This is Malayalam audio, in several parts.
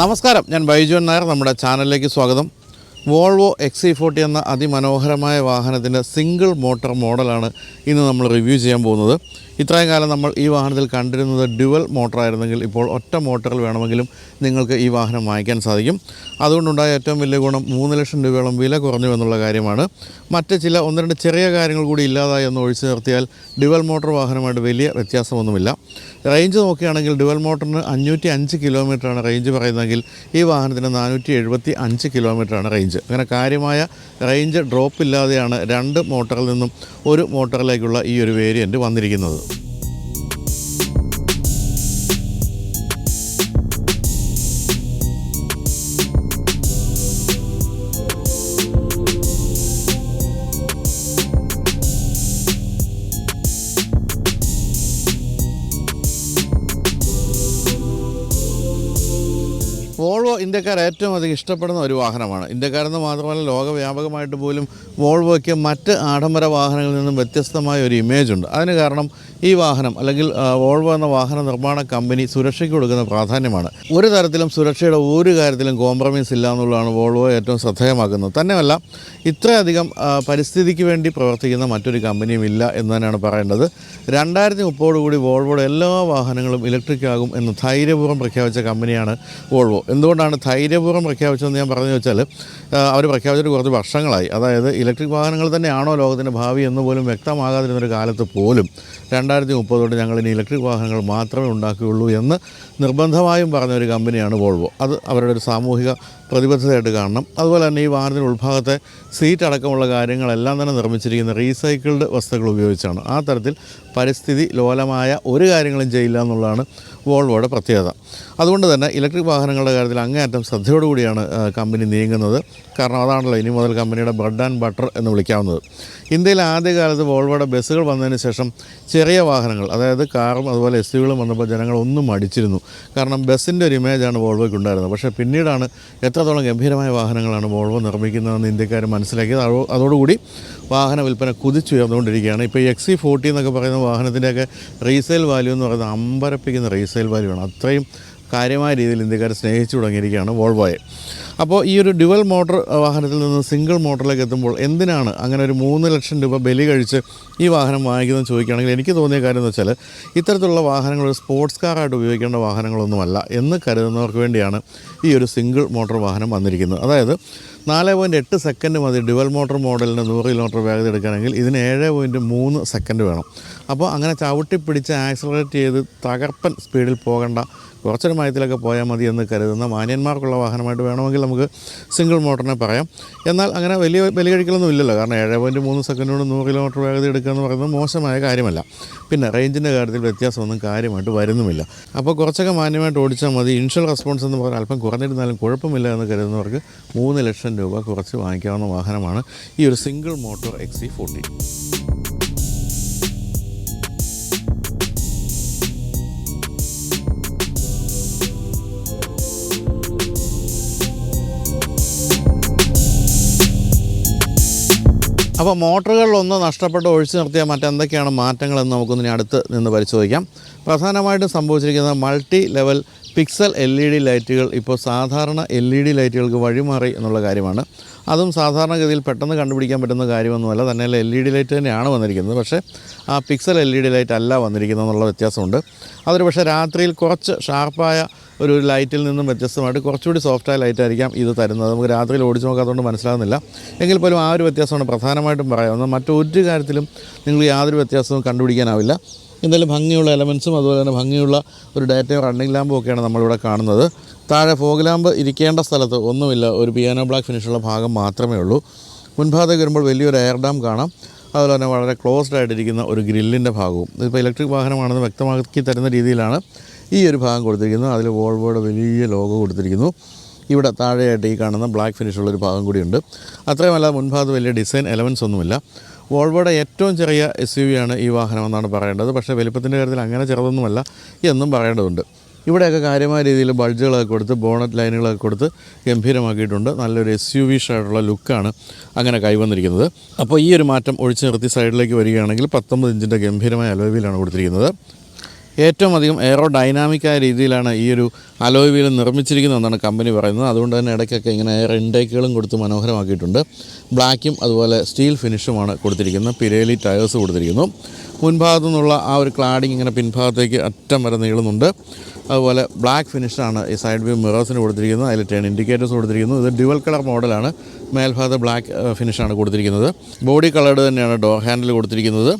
നമസ്കാരം. ഞാൻ ബൈജു നായർ. നമ്മുടെ ചാനലിലേക്ക് സ്വാഗതം. വോൾവോ എക്സ് ഇ ഫോർട്ടി എന്ന അതിമനോഹരമായ വാഹനത്തിന്റെ സിംഗിൾ മോട്ടോർ മോഡലാണ് ഇന്ന് നമ്മൾ റിവ്യൂ ചെയ്യാൻ പോകുന്നത്. ഇത്രയും കാലം നമ്മൾ ഈ വാഹനത്തിൽ കണ്ടിരുന്നത് ഡ്യുവൽ മോട്ടറായിരുന്നെങ്കിൽ ഇപ്പോൾ ഒറ്റ മോട്ടറിൽ വേണമെങ്കിലും നിങ്ങൾക്ക് ഈ വാഹനം വാങ്ങിക്കാൻ സാധിക്കും. അതുകൊണ്ടുണ്ടായ ഏറ്റവും വലിയ ഗുണം മൂന്ന് ലക്ഷം രൂപയോളം വില കുറഞ്ഞു എന്നുള്ള കാര്യമാണ്. മറ്റ് ചില ഒന്ന് രണ്ട് ചെറിയ കാര്യങ്ങൾ കൂടി ഇല്ലാതായി എന്ന് ഒഴിച്ചു നിർത്തിയാൽ ഡ്യുവൽ മോട്ടോർ വാഹനമായിട്ട് വലിയ വ്യത്യാസമൊന്നുമില്ല. റേഞ്ച് നോക്കുകയാണെങ്കിൽ ഡ്യുവൽ മോട്ടറിന് അഞ്ഞൂറ്റി അഞ്ച് കിലോമീറ്ററാണ് റേഞ്ച് പറയുന്നതെങ്കിൽ ഈ വാഹനത്തിന് നാനൂറ്റി എഴുപത്തി അഞ്ച് കിലോമീറ്ററാണ് റേഞ്ച്. അങ്ങനെ കാര്യമായ റേഞ്ച് ഡ്രോപ്പ് ഇല്ലാതെയാണ് രണ്ട് മോട്ടറിൽ നിന്നും ഒരു മോട്ടറിലേക്കുള്ള ഈ ഒരു വേരിയന്റ് വന്നിരിക്കുന്നത്. ഇന്ത്യക്കാർ ഏറ്റവും അധികം ഇഷ്ടപ്പെടുന്ന ഒരു വാഹനമാണ്. ഇന്ത്യക്കാരെന്ന് മാത്രമല്ല ലോകവ്യാപകമായിട്ട് പോലും വോൾവോയ്ക്ക് മറ്റ് ആഡംബര വാഹനങ്ങളിൽ നിന്നും വ്യത്യസ്തമായ ഒരു ഇമേജ് ഉണ്ട്. അതിന് കാരണം ഈ വാഹനം അല്ലെങ്കിൽ വോൾവ എന്ന വാഹന നിർമ്മാണ കമ്പനി സുരക്ഷയ്ക്ക് കൊടുക്കുന്ന പ്രാധാന്യമാണ്. ഒരു തരത്തിലും സുരക്ഷയുടെ ഒരു കാര്യത്തിലും കോംപ്രമൈസ് ഇല്ല എന്നുള്ളതാണ് വോൾവോ ഏറ്റവും ശ്രദ്ധേയമാക്കുന്നത്. തന്നെയല്ല ഇത്രയധികം പരിസ്ഥിതിക്ക് വേണ്ടി പ്രവർത്തിക്കുന്ന മറ്റൊരു കമ്പനിയും ഇല്ല എന്ന് തന്നെയാണ് പറയേണ്ടത്. രണ്ടായിരത്തി മുപ്പോടുകൂടി വോൾവോയുടെ എല്ലാ വാഹനങ്ങളും ഇലക്ട്രിക് ആകും എന്ന് ധൈര്യപൂർവം പ്രഖ്യാപിച്ച കമ്പനിയാണ് വോൾവോ. എന്തുകൊണ്ടാണ് ധൈര്യപൂർവം പ്രഖ്യാപിച്ചതെന്ന് ഞാൻ പറഞ്ഞു വെച്ചാൽ അവർ പ്രഖ്യാപിച്ചിട്ട് കുറച്ച് വർഷങ്ങളായി. അതായത് ഇലക്ട്രിക് വാഹനങ്ങൾ തന്നെയാണോ ലോകത്തിന്റെ ഭാവി എന്ന് പോലും വ്യക്തമാകാതിരുന്നൊരു കാലത്ത് പോലും രണ്ടായിരത്തി മുപ്പതോടെ ഞങ്ങൾ ഇനി ഇലക്ട്രിക് വാഹനങ്ങൾ മാത്രമേ ഉണ്ടാക്കുകയുള്ളൂ എന്ന് നിർബന്ധമായും പറഞ്ഞ ഒരു കമ്പനിയാണ് വോൾവോ. അത് അവരുടെ ഒരു സാമൂഹിക പ്രതിബദ്ധതയായിട്ട് കാണണം. അതുപോലെ തന്നെ ഈ വാഹനത്തിന്റെ ഉൾഭാഗത്തെ സീറ്റ് അടക്കമുള്ള കാര്യങ്ങളെല്ലാം തന്നെ നിർമ്മിച്ചിരിക്കുന്ന റീസൈക്കിൾഡ് വസ്തുക്കൾ ഉപയോഗിച്ചാണ്. ആ തരത്തിൽ പരിസ്ഥിതി ലോലമായ ഒരു കാര്യങ്ങളും ചെയ്യില്ല എന്നുള്ളതാണ് വോൾവോയുടെ പ്രത്യേകത. അതുകൊണ്ട് തന്നെ ഇലക്ട്രിക് വാഹനങ്ങളുടെ കാര്യത്തിൽ അങ്ങേയറ്റം ശ്രദ്ധയോടുകൂടിയാണ് കൂടിയാണ് കമ്പനി നീങ്ങുന്നത്. കാരണം അതാണല്ലോ ഇനി മുതൽ കമ്പനിയുടെ ബ്രെഡ് ആൻഡ് ബട്ടർ എന്ന് വിളിക്കാവുന്നത്. ഇന്ത്യയിൽ ആദ്യകാലത്ത് വോൾവോയുടെ ബസ്സുകൾ വന്നതിന് ശേഷം ചെറിയ വാഹനങ്ങൾ അതായത് കാറും അതുപോലെ എസ് യുകളും വന്നപ്പോൾ ജനങ്ങൾ ഒന്നും മടിച്ചിരുന്നു. കാരണം ബസ്സിന്റെ ഒരു ഇമേജാണ് വോൾവോയ്ക്ക് ഉണ്ടായിരുന്നത്. പക്ഷേ പിന്നീടാണ് എത്രത്തോളം ഗംഭീരമായ വാഹനങ്ങളാണ് വോൾവോ നിർമ്മിക്കുന്നതെന്ന് ഇന്ത്യക്കാർ മനസ്സിലാക്കിയത്. അതോ- അതോടുകൂടി വാഹന വിൽപ്പന കുതിച്ചുയർന്നുകൊണ്ടിരിക്കുകയാണ്. ഇപ്പോൾ എക്സി ഫോർട്ടി എന്നൊക്കെ പറയുന്ന വാഹനത്തിന്റെയൊക്കെ റീസെയിൽ വാല്യൂ എന്ന് പറയുന്നത് അമ്പരപ്പിക്കുന്ന റീസെയിൽ വാല്യൂ ആണ്. അത്രയും കാര്യമായ രീതിയിൽ ഇന്ത്യക്കാർ സ്നേഹിച്ചു തുടങ്ങിയിരിക്കുകയാണ് വോൾവോയെ. അപ്പോൾ ഈ ഒരു ഡ്യുവൽ മോട്ടോർ വാഹനത്തിൽ നിന്ന് സിംഗിൾ മോട്ടറിലേക്ക് എത്തുമ്പോൾ എന്തിനാണ് അങ്ങനെ ഒരു മൂന്ന് ലക്ഷം രൂപ ബലി കഴിച്ച് ഈ വാഹനം വാങ്ങിക്കുന്നത് ചോദിക്കുകയാണെങ്കിൽ എനിക്ക് തോന്നിയ കാര്യം എന്ന് വെച്ചാൽ ഇത്തരത്തിലുള്ള വാഹനങ്ങൾ ഒരു സ്പോർട്സ് കാറായിട്ട് ഉപയോഗിക്കേണ്ട വാഹനങ്ങളൊന്നുമല്ല എന്ന് കരുതുന്നവർക്ക് വേണ്ടിയാണ് ഈ ഒരു സിംഗിൾ മോട്ടോർ വാഹനം വന്നിരിക്കുന്നത്. അതായത് നാല് പോയിന്റ് എട്ട് സെക്കൻഡ് മതി ഡ്യുവൽ മോട്ടോർ മോഡലിന് നൂറ് കിലോമീറ്റർ വേഗത എടുക്കുകയാണെങ്കിൽ ഇതിന് ഏഴ് പോയിന്റ് മൂന്ന് സെക്കൻഡ് വേണം. അപ്പോൾ അങ്ങനെ ചവിട്ടി പിടിച്ച് ആക്സലറേറ്റ് ചെയ്ത് തകർപ്പൻ സ്പീഡിൽ പോകേണ്ട കുറച്ചൊരു മയത്തിലൊക്കെ പോയാൽ മതി എന്ന് കരുതുന്ന മാന്യന്മാർക്കുള്ള വാഹനമായിട്ട് വേണമെങ്കിൽ നമുക്ക് സിംഗിൾ മോട്ടറിനെ പറയാം. എന്നാൽ അങ്ങനെ വലിയ വലിയ കഴിക്കലൊന്നും ഇല്ലല്ലോ. കാരണം ഏഴ് പോയിന്റ് മൂന്ന് സെക്കൻഡിനോട് നൂറ് കിലോമീറ്റർ വേഗത എടുക്കുക എന്ന് പറയുന്നത് മോശമായ കാര്യമല്ല. പിന്നെ റേഞ്ചിന്റെ കാര്യത്തിൽ വ്യത്യാസമൊന്നും കാര്യമായിട്ട് വരുന്നുമില്ല. അപ്പോൾ കുറച്ചൊക്കെ മാന്യമായിട്ട് ഓടിച്ചാൽ മതി. ഇൻഷ്യൽ റെസ്പോൺസ് എന്ന് പറഞ്ഞാൽ അല്പം കുറഞ്ഞിരുന്നാലും കുഴപ്പമില്ല എന്ന് കരുതുന്നവർക്ക് മൂന്ന് ലക്ഷം രൂപ കുറച്ച് വാങ്ങിക്കാവുന്ന വാഹനമാണ് ഈ ഒരു സിംഗിൾ മോട്ടോർ എക്സി ഫോർട്ടി അപ്പോൾ മോട്ടറുകളിലൊന്ന് നഷ്ടപ്പെട്ട് ഒഴിച്ചു നിർത്തിയാൽ മറ്റെന്തൊക്കെയാണ് മാറ്റങ്ങളെന്ന് നമുക്കൊന്നിനി അടുത്ത് നിന്ന് പരിശോധിക്കാം. പ്രധാനമായിട്ടും സംഭവിച്ചിരിക്കുന്നത് multi level pixel L E D ലൈറ്റുകൾ ഇപ്പോൾ സാധാരണ എൽ ഇ ഡി ലൈറ്റുകൾക്ക് വഴിമാറി എന്നുള്ള കാര്യമാണ്. അതും സാധാരണഗതിയിൽ പെട്ടെന്ന് കണ്ടുപിടിക്കാൻ പറ്റുന്ന കാര്യമൊന്നുമല്ല. തന്നെയല്ല എൽ ഇ ഡി ലൈറ്റ് തന്നെയാണ് വന്നിരിക്കുന്നത്. പക്ഷേ ആ pixel L E D light അല്ല വന്നിരിക്കുന്നത് എന്നുള്ള വ്യത്യാസമുണ്ട്. അതൊരു പക്ഷേ രാത്രിയിൽ കുറച്ച് ഷാർപ്പായ ഒരു ലൈറ്റിൽ നിന്നും വ്യത്യസ്തമായിട്ട് കുറച്ചുകൂടി സോഫ്റ്റായ ലൈറ്റ് ആയിരിക്കാം ഇത് തരുന്നത്. നമുക്ക് രാത്രിയിൽ ഓടിച്ചു നോക്കാത്തതുകൊണ്ട് മനസ്സിലാകുന്നില്ല എങ്കിൽ പോലും ആ ഒരു വ്യത്യാസമാണ് പ്രധാനമായിട്ടും പറയാവുന്നത്. മറ്റൊരു കാര്യത്തിലും നിങ്ങൾ യാതൊരു വ്യത്യാസവും കണ്ടുപിടിക്കാനാവില്ല. എന്തായാലും ഭംഗിയുള്ള എലമെൻസും അതുപോലെ തന്നെ ഭംഗിയുള്ള ഒരു ഡാറ്റയും റണ്ണിംഗ് ലാമ്പും ഒക്കെയാണ് നമ്മളിവിടെ കാണുന്നത്. താഴെ ഫോഗ് ലാമ്പ് ഇരിക്കേണ്ട സ്ഥലത്ത് ഒന്നുമില്ല. ഒരു പിയാനോ ബ്ലാക്ക് ഫിനിഷുള്ള ഭാഗം മാത്രമേ ഉള്ളൂ. മുൻഭാഗത്തേക്ക് വരുമ്പോൾ വലിയൊരു എയർ ഡാം കാണാം. അതുപോലെ തന്നെ വളരെ ക്ലോസ്ഡ് ആയിട്ടിരിക്കുന്ന ഒരു ഗ്രില്ലിന്റെ ഭാഗവും. ഇതിപ്പോൾ ഇലക്ട്രിക് വാഹനമാണെന്ന് വ്യക്തമാക്കി തരുന്ന രീതിയിലാണ്. ഈ ഒരു ഭാഗം കൊടുത്തിരിക്കുന്നു. അതിൽ വോൾവോയുടെ വലിയ ലോഗോ കൊടുത്തിരിക്കുന്നു. ഇവിടെ താഴെയായിട്ട് ഈ കാണുന്ന ബ്ലാക്ക് ഫിനിഷുള്ളൊരു ഭാഗം കൂടിയുണ്ട്. അത്രയുമല്ല മുൻഭാഗത്ത് വലിയ ഡിസൈൻ എലവൻസ് ഒന്നുമില്ല. വോൾവോയുടെ ഏറ്റവും ചെറിയ എസ് യു വി ആണ് ഈ വാഹനം എന്നാണ് പറയേണ്ടത്. പക്ഷേ വലിപ്പത്തിന്റെ കാര്യത്തിൽ അങ്ങനെ ചെറുതൊന്നുമല്ല എന്നും പറയേണ്ടതുണ്ട്. ഇവിടെയൊക്കെ കാര്യമായ രീതിയിൽ ബൾജുകളൊക്കെ കൊടുത്ത് ബോണറ്റ് ലൈനുകളൊക്കെ കൊടുത്ത് ഗംഭീരമാക്കിയിട്ടുണ്ട്. നല്ലൊരു എസ് യു വി ഷായിട്ടുള്ള ലുക്കാണ് അങ്ങനെ കൈവന്നിരിക്കുന്നത്. അപ്പോൾ ഈ ഒരു മാറ്റം ഒഴിച്ചു നിർത്തി സൈഡിലേക്ക് വരികയാണെങ്കിൽ പത്തൊമ്പത് ഇഞ്ചിന്റെ ഗംഭീരമായ അലോവിയിലാണ് കൊടുത്തിരിക്കുന്നത്. ഏറ്റവും അധികം എയറോ ഡൈനാമിക്കായ രീതിയിലാണ് ഈ ഒരു അലോയ് വീൽ നിർമ്മിച്ചിരിക്കുന്നതെന്നാണ് കമ്പനി പറയുന്നത്. അതുകൊണ്ട് തന്നെ ഇടയ്ക്കൊക്കെ ഇങ്ങനെ എയർ ഇൻടേക്കുകളും കൊടുത്ത് മനോഹരമാക്കിയിട്ടുണ്ട്. ബ്ലാക്കും അതുപോലെ സ്റ്റീൽ ഫിനിഷുമാണ് കൊടുത്തിരിക്കുന്നത്. പിരേലി ടയേഴ്സ് കൊടുത്തിരിക്കുന്നു. മുൻഭാഗത്തു നിന്നുള്ള ആ ഒരു ക്ലാഡിങ് ഇങ്ങനെ പിൻഭാഗത്തേക്ക് അറ്റം വരെ നീളുന്നുണ്ട്. അതുപോലെ ബ്ലാക്ക് ഫിനിഷാണ് ഈ സൈഡ് വ്യൂ മിറേഴ്സിന് കൊടുത്തിരിക്കുന്നത്. അതിൽ ടേൺ ഇൻഡിക്കേറ്റേഴ്സ് കൊടുത്തിരിക്കുന്നു. ഇത് ഡ്യുവൽ കളർ മോഡലാണ് മേൽഭാഗത്ത് ബ്ലാക്ക് ഫിനിഷാണ് കൊടുത്തിരിക്കുന്നത്. ബോഡി കളേർഡ് തന്നെയാണ് ഡോർ ഹാൻഡിൽ കൊടുത്തിരിക്കുന്നത്.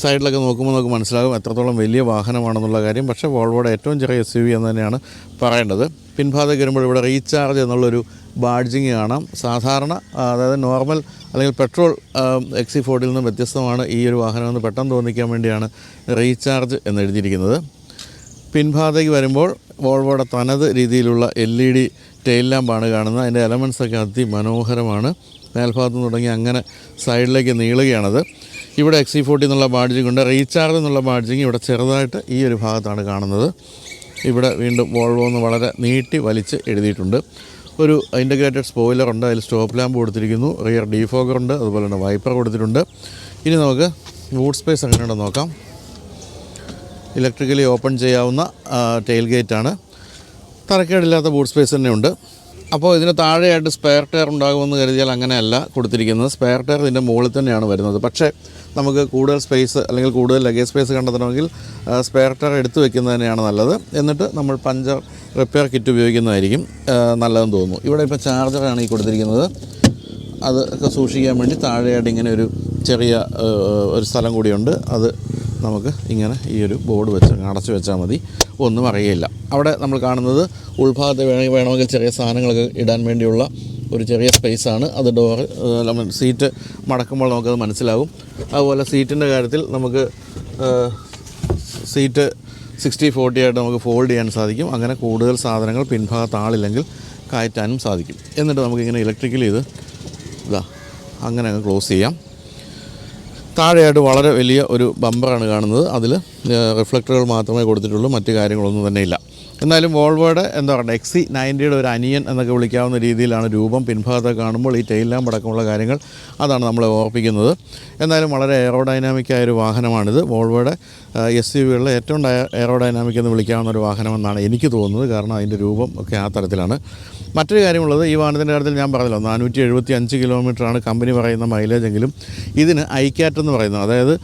സൈഡിലൊക്കെ നോക്കുമ്പോൾ നമുക്ക് മനസ്സിലാകും എത്രത്തോളം വലിയ വാഹനമാണെന്നുള്ള കാര്യം. പക്ഷേ വോൾവോയുടെ ഏറ്റവും ചെറിയ എസ് യു വി എന്ന് തന്നെയാണ് പറയേണ്ടത്. പിൻഭാഗത്തേക്ക് വരുമ്പോൾ ഇവിടെ റീചാർജ് എന്നുള്ളൊരു ബാഡ്ജിങ് കാണാം. സാധാരണ അതായത് നോർമൽ അല്ലെങ്കിൽ പെട്രോൾ എക്സി ഫോർഡിൽ നിന്നും വ്യത്യസ്തമാണ് ഈ ഒരു വാഹനം എന്ന് പെട്ടെന്ന് തോന്നിക്കാൻ വേണ്ടിയാണ് റീചാർജ് എന്ന് എഴുതിയിരിക്കുന്നത് പിൻഭാഗത്തേക്ക് വരുമ്പോൾ വോൾവോയുടെ തനത് രീതിയിലുള്ള എൽ ഇ ഡി ടെയിൽ ലാമ്പാണ് കാണുന്നത്. അതിന്റെ എലമെൻസൊക്കെ അതിമനോഹരമാണ് മേൽഭാഗത്ത് തുടങ്ങി അങ്ങനെ സൈഡിലേക്ക് നീളുകയാണത്. ഇവിടെ എക്സി ഫോർട്ടി എന്നുള്ള ബാഡ്ജിങ് ഉണ്ട്. റീചാർജ് എന്നുള്ള ബാഡ്ജിങ് ഇവിടെ ചെറുതായിട്ട് ഈ ഒരു ഭാഗത്താണ് കാണുന്നത്. ഇവിടെ വീണ്ടും വോൾവോ എന്ന് വളരെ നീട്ടി വലിച്ച് എഴുതിയിട്ടുണ്ട്. ഒരു ഇന്റഗ്രേറ്റഡ് സ്പോയിലർ ഉണ്ട്. അതിൽ സ്റ്റോപ്പ് ലാമ്പ് കൊടുത്തിരിക്കുന്നു. റിയർ ഡീഫോഗർ ഉണ്ട്. അതുപോലെ തന്നെ വൈപ്പർ കൊടുത്തിട്ടുണ്ട്. ഇനി നമുക്ക് ബൂട്ട് സ്പേസ് എങ്ങനെയുണ്ടെന്ന് നോക്കാം. ഇലക്ട്രിക്കലി ഓപ്പൺ ചെയ്യാവുന്ന ടെയിൽ ഗേറ്റാണ് തറക്കേടില്ലാത്ത ബൂട്ട് സ്പേസ് തന്നെയുണ്ട് അപ്പോൾ ഇതിന് താഴെയായിട്ട് സ്പെയർ ടയർ ഉണ്ടാകുമെന്ന് കരുതിയാൽ അങ്ങനെയല്ല കൊടുത്തിരിക്കുന്നത്. സ്പെയർ ടയർ ഇതിന്റെ മുകളിൽ തന്നെയാണ് വരുന്നത്. പക്ഷേ നമുക്ക് കൂടുതൽ സ്പേസ് അല്ലെങ്കിൽ കൂടുതൽ ലഗേജ് സ്പേസ് കണ്ടെത്തണമെങ്കിൽ സ്പെയർ ടയർ എടുത്തു വെക്കുന്നത് തന്നെയാണ് നല്ലത്. എന്നിട്ട് നമ്മൾ പഞ്ചർ റിപ്പയർ കിറ്റ് ഉപയോഗിക്കുന്നതായിരിക്കും നല്ലതെന്ന് തോന്നുന്നു. ഇവിടെ ഇപ്പോൾ ചാർജറാണ് ഈ കൊടുത്തിരിക്കുന്നത്. അത് സൂക്ഷിക്കാൻ വേണ്ടി താഴെയായിട്ട് ഇങ്ങനെ ഒരു ചെറിയ ഒരു സ്ഥലം കൂടിയുണ്ട്. അത് നമുക്ക് ഇങ്ങനെ ഈ ഒരു ബോർഡ് വെച്ച് അടച്ചു വെച്ചാൽ മതി. ഒന്നും അറിയില്ല. അവിടെ നമ്മൾ കാണുന്നത് ഉൾഭാഗത്ത് വേണമെങ്കിൽ ചെറിയ സാധനങ്ങളൊക്കെ ഇടാൻ വേണ്ടിയുള്ള ഒരു ചെറിയ സ്പേസാണ് അത് ഡോറ് സീറ്റ് മടക്കുമ്പോൾ നമുക്കത് മനസ്സിലാകും അതുപോലെ സീറ്റിന്റെ കാര്യത്തിൽ നമുക്ക് സീറ്റ് സിക്സ്റ്റി ഫോർട്ടി ആയിട്ട് നമുക്ക് ഫോൾഡ് ചെയ്യാൻ സാധിക്കും. അങ്ങനെ കൂടുതൽ സാധനങ്ങൾ പിൻഭാഗത്ത് ആളില്ലെങ്കിൽ കയറ്റാനും സാധിക്കും. എന്നിട്ട് നമുക്കിങ്ങനെ ഇലക്ട്രിക്കലി ഇത് ഇതാ അങ്ങനെ അങ്ങ് ക്ലോസ് ചെയ്യാം. താഴെയായിട്ട് വളരെ വലിയ ഒരു ബമ്പറാണ് കാണുന്നത്. അതിൽ റിഫ്ലക്ടറുകൾ മാത്രമേ കൊടുത്തിട്ടുള്ളൂ. മറ്റു കാര്യങ്ങളൊന്നും തന്നെ ഇല്ല. എന്നാലും വോൾവോയുടെ എന്താ പറയുക എക്സി നയന്റിയുടെ ഒരു അനിയൻ എന്നൊക്കെ വിളിക്കാവുന്ന രീതിയിലാണ് രൂപം. പിൻഭാഗത്തെ കാണുമ്പോൾ ഈ ടെയിൽ ലാമ്പ് അടക്കമുള്ള കാര്യങ്ങൾ അതാണ് നമ്മളെ ഓർപ്പിക്കുന്നത്. എന്നാലും വളരെ എയറോഡൈനാമിക് ആയ ഒരു വാഹനമാണിത്. വോൾവോയുടെ എസ് യു വികളിലെ ഏറ്റവും എയറോഡൈനാമിക് എന്ന് വിളിക്കാവുന്ന ഒരു വാഹനമെന്നാണ് എനിക്ക് തോന്നുന്നത്. കാരണം അതിന്റെ രൂപം ഒക്കെ ആ തരത്തിലാണ്. മറ്റൊരു കാര്യമുള്ളത് ഈ വാഹനത്തിന്റെ കാര്യത്തിൽ ഞാൻ പറഞ്ഞല്ലോ നാനൂറ്റി എഴുപത്തി അഞ്ച് കിലോമീറ്ററാണ് കമ്പനി പറയുന്ന മൈലേജ് എങ്കിലും ഇതിന് ഐക്യാറ്റ് എന്ന് പറയുന്നത്. അതായത്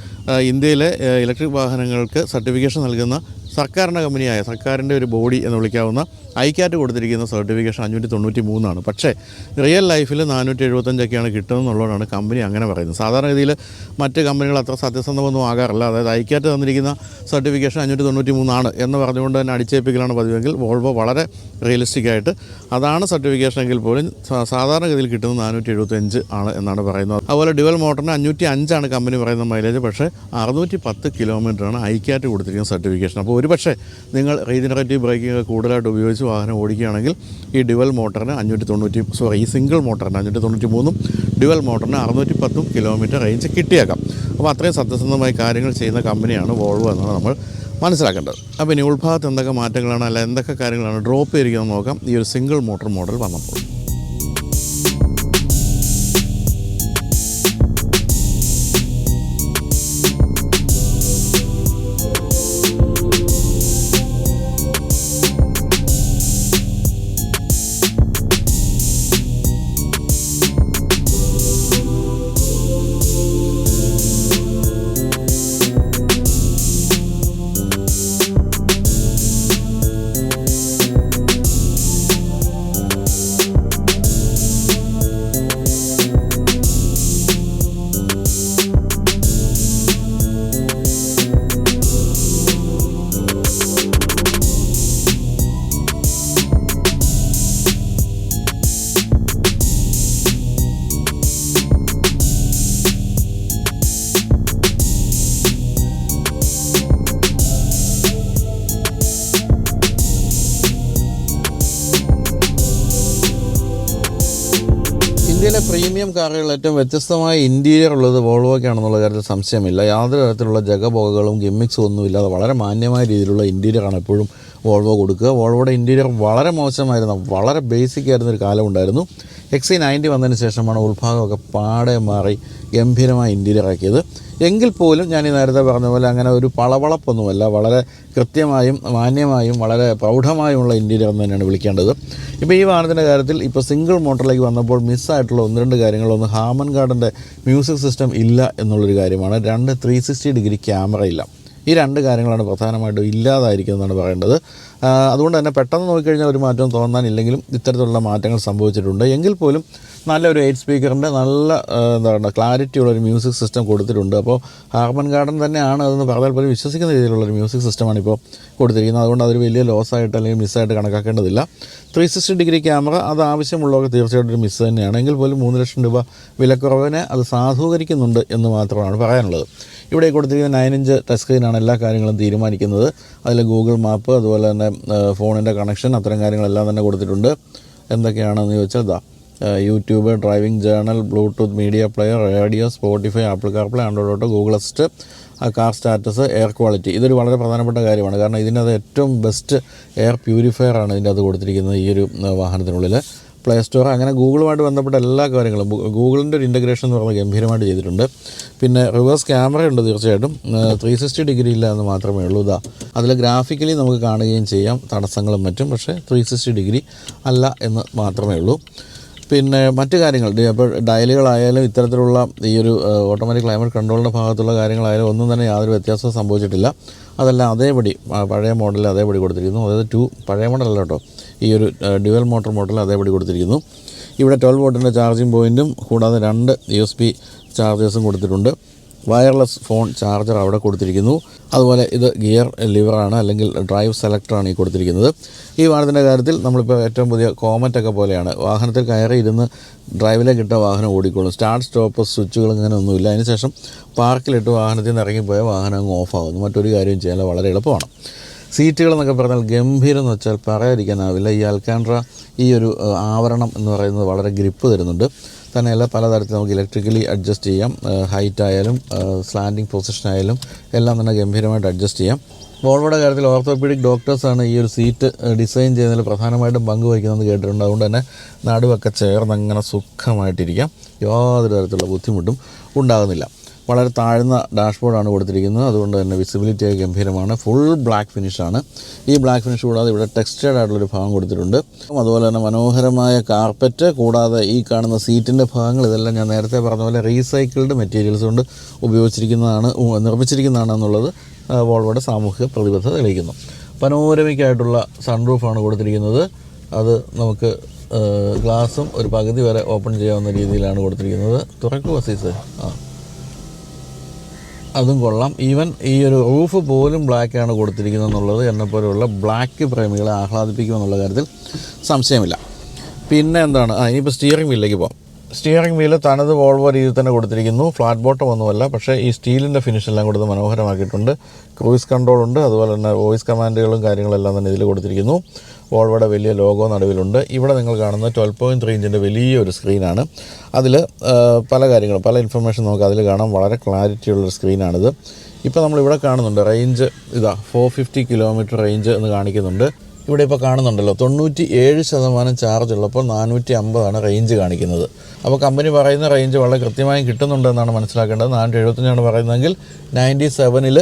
ഇന്ത്യയിലെ ഇലക്ട്രിക് വാഹനങ്ങൾക്ക് സർട്ടിഫിക്കേഷൻ നൽകുന്ന സർക്കാരിന്റെ കമ്പനിയായ സർക്കാരിന്റെ ഒരു ബോഡി എന്ന് വിളിക്കാവുന്ന ഐക്യാറ്റ് കൊടുത്തിരിക്കുന്ന സർട്ടിഫിക്കേഷൻ അഞ്ഞൂറ്റി തൊണ്ണൂറ്റി മൂന്നാണ് പക്ഷേ റിയൽ ലൈഫിൽ നാനൂറ്റി എഴുപത്തഞ്ചൊക്കെയാണ് കിട്ടുന്നതെന്നുള്ളതാണ് കമ്പനി അങ്ങനെ പറയുന്നത്. സാധാരണഗതിയിൽ മറ്റ് കമ്പനികൾ അത്ര സത്യസന്ധമൊന്നും ആകാറില്ല. അതായത് ഐക്യാറ്റ് തന്നിരിക്കുന്ന സർട്ടിഫിക്കേഷൻ അഞ്ഞൂറ്റി തൊണ്ണൂറ്റി മൂന്നാണ് എന്ന് പറഞ്ഞുകൊണ്ട് തന്നെ അടിച്ചേൽപ്പിക്കലാണ് പതിവെങ്കിൽ വോൾവോ വളരെ റിയലിസ്റ്റിക് ആയിട്ട് അതാണ് സർട്ടിഫിക്കേഷൻ എങ്കിൽ പോലും സാധാരണഗതിയിൽ കിട്ടുന്നത് നാനൂറ്റി എഴുപത്തഞ്ച് ആണ് എന്നാണ് പറയുന്നത്. അതുപോലെ ഡ്യുവൽ മോട്ടറിന് അഞ്ഞൂറ്റി അഞ്ചാണ് കമ്പനി പറയുന്ന മൈലേജ് പക്ഷേ അറുന്നൂറ്റി പത്ത് കിലോമീറ്ററാണ് ഐക്യാറ്റ് കൊടുത്തിരിക്കുന്ന സർട്ടിഫിക്കേഷൻ അപ്പോൾ ഒരു പക്ഷേ നിങ്ങൾ റീജനറേറ്റീവ് ബ്രേക്കിംഗ് കൂടുതലായിട്ട് ഉപയോഗിച്ച് വാഹനം ഓടിക്കുകയാണെങ്കിൽ ഈ ഡ്യുവൽ മോട്ടറിന് അഞ്ഞൂറ്റി തൊണ്ണൂറ്റി സോറി ഈ സിംഗിൾ മോട്ടറിന് അഞ്ഞൂറ്റി തൊണ്ണൂറ്റി മൂന്നും ഡ്യുവൽ മോട്ടറിന് അറുന്നൂറ്റി പത്തും കിലോമീറ്റർ റേഞ്ച് കിട്ടിയേക്കാം. അപ്പോൾ അത്രയും സത്യസന്ധമായ കാര്യങ്ങൾ ചെയ്യുന്ന കമ്പനിയാണ് വോൾവോ എന്നാണ് നമ്മൾ മനസ്സിലാക്കേണ്ടത്. അപ്പോൾ ഇനി ഉൾഭാഗത്ത് എന്തൊക്കെ മാറ്റങ്ങളാണ് അല്ല എന്തൊക്കെ കാര്യങ്ങളാണ് ഡ്രോപ്പ് ചെയ്തിരിക്കുന്നത് നോക്കാം. ഈ ഒരു സിംഗിൾ മോട്ടർ മോഡൽ വന്നപ്പോൾ. കാറുകളിൽ ഏറ്റവും വ്യത്യസ്തമായ ഇന്റീരിയർ ഉള്ളത് വോൾവോയ്ക്കാണെന്നുള്ള കാര്യത്തിൽ സംശയമില്ല. യാതൊരു തരത്തിലുള്ള ജഗബോഗകളും ഗിമ്മിക്സും ഒന്നും ഇല്ലാതെ വളരെ മാന്യമായ രീതിയിലുള്ള ഇന്റീരിയറാണ് എപ്പോഴും വോൾവോ കൊടുക്കുക. വോൾവോയുടെ ഇന്റീരിയർ വളരെ മോശമായിരുന്നു വളരെ ബേസിക് ആയിരുന്ന ഒരു കാലം ഉണ്ടായിരുന്നു. എക്സി നയന്റി വന്നതിന് ശേഷമാണ് ഉൾഭാഗമൊക്കെ പാടെ മാറി ഗംഭീരമായ ഇന്റീരിയർ ആക്കിയത്. എങ്കിൽ പോലും ഞാൻ ഈ നേരത്തെ പറഞ്ഞ പോലെ അങ്ങനെ ഒരു പളവളപ്പൊന്നുമല്ല. വളരെ കൃത്യമായും മാന്യമായും വളരെ പ്രൗഢമായുമുള്ള ഇന്റീരിയർ എന്ന് തന്നെയാണ് വിളിക്കേണ്ടത്. ഇപ്പോൾ ഈ വാഹനത്തിന്റെ കാര്യത്തിൽ ഇപ്പോൾ സിംഗിൾ മോട്ടറിലേക്ക് വന്നപ്പോൾ മിസ്സായിട്ടുള്ള ഒന്ന് രണ്ട് കാര്യങ്ങളൊന്ന് ഹാമൻ ഗാർഡന്റെ മ്യൂസിക് സിസ്റ്റം ഇല്ല എന്നുള്ളൊരു കാര്യമാണ്. രണ്ട് ത്രീ സിക്സ്റ്റി ഡിഗ്രി ക്യാമറ ഇല്ല. ഈ രണ്ട് കാര്യങ്ങളാണ് പ്രധാനമായിട്ടും ഇല്ലാതായിരിക്കുന്നതെന്നാണ് പറയേണ്ടത്. അതുകൊണ്ട് തന്നെ പെട്ടെന്ന് നോക്കിക്കഴിഞ്ഞാൽ ഒരു മാറ്റവും തോന്നാനില്ലെങ്കിലും ഇത്തരത്തിലുള്ള മാറ്റങ്ങൾ സംഭവിച്ചിട്ടുണ്ട്. എങ്കിൽ പോലും നല്ലൊരു എയ്റ്റ് സ്പീക്കറിന്റെ നല്ല എന്താ പറയുക ക്ലാരിറ്റി ഉള്ള ഒരു മ്യൂസിക് സിസ്റ്റം കൊടുത്തിട്ടുണ്ട്. അപ്പോൾ ഹാർമൻ ഗാർഡൻ തന്നെയാണ് അതെന്ന് പറഞ്ഞാൽ പോലും വിശ്വസിക്കുന്ന രീതിയിലുള്ളൊരു മ്യൂസിക് സിസ്റ്റമാണ് ഇപ്പോൾ കൊടുത്തിരിക്കുന്നത്. അതുകൊണ്ട് അതൊരു വലിയ ലോസ് ആയിട്ട് അല്ലെങ്കിൽ മിസ്സായിട്ട് കണക്കാക്കേണ്ടതില്ല. ത്രീ സിക്സ്റ്റി ഡിഗ്രി ക്യാമറ അത് ആവശ്യമുള്ളവർക്ക് തീർച്ചയായിട്ടും ഒരു മിസ് തന്നെയാണ്. എങ്കിൽ പോലും മൂന്ന് ലക്ഷം രൂപ വിലക്കുറവിനെ അത് സാധൂകരിക്കുന്നുണ്ട് എന്ന് മാത്രമാണ് പറയാനുള്ളത്. ഇവിടെ കൊടുത്തിരിക്കുന്ന നയൻ ഇഞ്ച് ടച്ച് സ്ക്രീനാണ് എല്ലാ കാര്യങ്ങളും തീരുമാനിക്കുന്നത്. അതിൽ ഗൂഗിൾ മാപ്പ് അതുപോലെ തന്നെ ഫോണിന്റെ കണക്ഷൻ അത്തരം കാര്യങ്ങളെല്ലാം തന്നെ കൊടുത്തിട്ടുണ്ട്. എന്തൊക്കെയാണെന്ന് ചോദിച്ചാൽ ഇതാ YouTube driving journal Bluetooth media player radio Spotify Apple CarPlay Android auto Google assist car status air quality. ഇതൊരു വളരെ പ്രധാനപ്പെട്ട കാര്യമാണ്. കാരണം ഇതിനകത്ത് ഏറ്റവും ബെസ്റ്റ് എയർ പ്യൂരിഫയർ ആണ് ഇതിന്റെ അത് കൊടുത്തിരിക്കുന്നത് ഈ ഒരു വാഹനത്തിനുള്ളിൽ പ്ലേ സ്റ്റോർ അങ്ങനെ ഗൂഗിളുമായിട്ട് ബന്ധപ്പെട്ട എല്ലാ കാര്യങ്ങളും. ഗൂഗിളിന്റെ ഒരു ഇന്റഗ്രേഷൻ എന്ന് പറഞ്ഞാൽ ഗംഭീരമായിട്ട് ചെയ്തിട്ടുണ്ട്. പിന്നെ റിവേഴ്സ് ക്യാമറ ഉണ്ട് തീർച്ചയായിട്ടും. ത്രീ സിക്സ്റ്റി ഡിഗ്രി ഇല്ല എന്ന് മാത്രമേ ഉള്ളൂ. ഇതാ അതിൽ ഗ്രാഫിക്കലി നമുക്ക് കാണുകയും ചെയ്യാം. തടസ്സങ്ങളും മറ്റും. പക്ഷേ ത്രീ സിക്സ്റ്റി ഡിഗ്രി അല്ല എന്ന് മാത്രമേ ഉള്ളൂ. പിന്നെ മറ്റു കാര്യങ്ങൾ ഇപ്പോൾ ഡയലുകളായാലും ഇത്തരത്തിലുള്ള ഈ ഒരു ഓട്ടോമാറ്റിക് ക്ലൈമറ്റ് കൺട്രോളിന്റെ ഭാഗത്തുള്ള കാര്യങ്ങളായാലും ഒന്നും തന്നെ യാതൊരു വ്യത്യാസവും സംഭവിച്ചിട്ടില്ല. അതെല്ലാം അതേപടി പഴയ മോഡലിൽ അതേപടി കൊടുത്തിരിക്കുന്നു. അതായത് ടു പഴയ മോഡലല്ല കേട്ടോ. ഈ ഒരു ഡ്യുവൽ മോട്ടോർ മോഡൽ അതേപടി കൊടുത്തിരിക്കുന്നു. ഇവിടെ ട്വൽവ് വോട്ടിന്റെ ചാർജിങ് പോയിന്റും കൂടാതെ രണ്ട് യു എസ് പി ചാർജേഴ്സും കൊടുത്തിട്ടുണ്ട്. വയർലെസ് ഫോൺ ചാർജർ അവിടെ കൊടുത്തിരിക്കുന്നു. അതുപോലെ ഇത് ഗിയർ ലിവറാണ് അല്ലെങ്കിൽ ഡ്രൈവ് സെലക്ടറാണ് ഈ കൊടുത്തിരിക്കുന്നത്. ഈ വാഹനത്തിന്റെ കാര്യത്തിൽ നമ്മളിപ്പോൾ ഏറ്റവും പുതിയ കോമറ്റൊക്കെ പോലെയാണ്. വാഹനത്തിൽ കയറി ഇരുന്ന് ഡ്രൈവിലേക്ക് ഇട്ട വാഹനം ഓടിക്കോളും. സ്റ്റാർട്ട് സ്റ്റോപ്പ് സ്വിച്ചുകൾ ഇങ്ങനെ ഒന്നുമില്ല. അതിനുശേഷം പാർക്കിലിട്ട് വാഹനത്തിൽ നിന്ന് ഇറങ്ങിപ്പോയാൽ വാഹനം അങ്ങ് ഓഫാകുന്നു. മറ്റൊരു കാര്യം ചെയ്യാൻ വളരെ എളുപ്പമാണ്. സീറ്റുകൾ എന്നൊക്കെ പറഞ്ഞാൽ ഗംഭീരം എന്ന് വെച്ചാൽ പറയാതിരിക്കാനാവില്ല. ഈ അൽക്കാൻഡ്ര ഈ ഒരു ആവരണം എന്ന് പറയുന്നത് വളരെ ഗ്രിപ്പ് തരുന്നുണ്ട്. തന്നെയല്ല പലതരത്തിൽ നമുക്ക് ഇലക്ട്രിക്കലി അഡ്ജസ്റ്റ് ചെയ്യാം. ഹൈറ്റ് ആയാലും സ്ലാൻഡിങ് പൊസിഷൻ ആയാലും എല്ലാം തന്നെ ഗംഭീരമായിട്ട് അഡ്ജസ്റ്റ് ചെയ്യാം. വോൾവോയുടെ കാര്യത്തിൽ ഓർത്തോപീഡിക് ഡോക്ടേഴ്സാണ് ഈ ഒരു സീറ്റ് ഡിസൈൻ ചെയ്യുന്നതിൽ പ്രധാനമായിട്ടും പങ്ക് വഹിക്കുന്നത് കേട്ടിട്ടുണ്ട്. അതുകൊണ്ട് തന്നെ നടുവൊക്കെ ചേർന്ന് അങ്ങനെ സുഖമായിട്ടിരിക്കാം. യാതൊരു തരത്തിലുള്ള ബുദ്ധിമുട്ടും ഉണ്ടാകുന്നില്ല. വളരെ താഴ്ന്ന ഡാഷ്ബോർഡാണ് കൊടുത്തിരിക്കുന്നത്. അതുകൊണ്ട് തന്നെ വിസിബിലിറ്റി ഗംഭീരമാണ്. ഫുൾ ബ്ലാക്ക് ഫിനിഷാണ് ഈ ബ്ലാക്ക് ഫിനിഷ് കൂടാതെ ഇവിടെ ടെക്സ്റ്റേഡ് ആയിട്ടുള്ളൊരു ഭാഗം കൊടുത്തിട്ടുണ്ട്. അതുപോലെ തന്നെ മനോഹരമായ കാർപ്പറ്റ് കൂടാതെ ഈ കാണുന്ന സീറ്റിന്റെ ഭാഗങ്ങൾ ഇതെല്ലാം ഞാൻ നേരത്തെ പറഞ്ഞ പോലെ റീസൈക്കിൾഡ് മെറ്റീരിയൽസ് കൊണ്ട് ഉപയോഗിച്ചിരിക്കുന്നതാണ് നിർമ്മിച്ചിരിക്കുന്നതാണ് എന്നുള്ളത് വോൾവോയുടെ സാമൂഹിക പ്രതിബദ്ധത തെളിയിക്കുന്നു. പനോരമിക്കായിട്ടുള്ള സൺറൂഫാണ് കൊടുത്തിരിക്കുന്നത്. അത് നമുക്ക് ഗ്ലാസും ഒരു പകുതി വരെ ഓപ്പൺ ചെയ്യാവുന്ന രീതിയിലാണ് കൊടുത്തിരിക്കുന്നത്. തുറക്കുക സീസ് ആ. അതും കൊള്ളാം. ഈവൻ ഈ ഒരു റൂഫ് പോലും ബ്ലാക്കാണ് കൊടുത്തിരിക്കുന്നത് എന്നുള്ളത് എന്നെപ്പോലെയുള്ള ബ്ലാക്ക് പ്രേമികളെ ആഹ്ലാദിപ്പിക്കുമെന്നുള്ള കാര്യത്തിൽ സംശയമില്ല. പിന്നെ എന്താണ്? ആ ഇനിയിപ്പോൾ സ്റ്റിയറിംഗ് വീലിലേക്ക് പോകാം സ്റ്റിയറിംഗ് വീൽ തനത് വോൾവോ രീതിയിൽ തന്നെ കൊടുത്തിരിക്കുന്നു. ഫ്ലാറ്റ് ബോട്ടം ഒന്നുമല്ല പക്ഷേ ഈ സ്റ്റീലിന്റെ ഫിനിഷ് എല്ലാം കൊടുത്ത് മനോഹരമാക്കിയിട്ടുണ്ട്. ക്രൂയിസ് കൺട്രോൾ ഉണ്ട് അതുപോലെ തന്നെ വോയിസ് കമാൻഡുകളും കാര്യങ്ങളെല്ലാം തന്നെ ഇതിൽ കൊടുത്തിരിക്കുന്നു. വോൾവോയുടെ വലിയ ലോഗോ നടുവിലുണ്ട്. ഇവിടെ നിങ്ങൾ കാണുന്ന ട്വൽവ് പോയിന്റ് ത്രീ ഇഞ്ചിന്റെ വലിയൊരു സ്ക്രീനാണ് അതിൽ പല കാര്യങ്ങളും പല ഇൻഫർമേഷൻ നമുക്ക് അതിൽ കാണാം. വളരെ ക്ലാരിറ്റി ഉള്ളൊരു സ്ക്രീനാണിത് ഇപ്പോൾ നമ്മളിവിടെ കാണുന്നുണ്ട് റേഞ്ച് ഇതാ ഫോർ ഫിഫ്റ്റി കിലോമീറ്റർ റേഞ്ച് എന്ന് കാണിക്കുന്നുണ്ട്. ഇവിടെ ഇപ്പോൾ കാണുന്നുണ്ടല്ലോ. തൊണ്ണൂറ്റി ഏഴ് ശതമാനം ചാർജ് ഉള്ളപ്പോൾ നാനൂറ്റി അമ്പതാണ് റേഞ്ച് കാണിക്കുന്നത്. അപ്പോൾ കമ്പനി പറയുന്ന റേഞ്ച് വളരെ കൃത്യമായും കിട്ടുന്നുണ്ടെന്നാണ് മനസ്സിലാക്കേണ്ടത്. നാനൂറ്റി എഴുപത്തഞ്ചാണ് പറയുന്നതെങ്കിൽ നയന്റി സെവനിൽ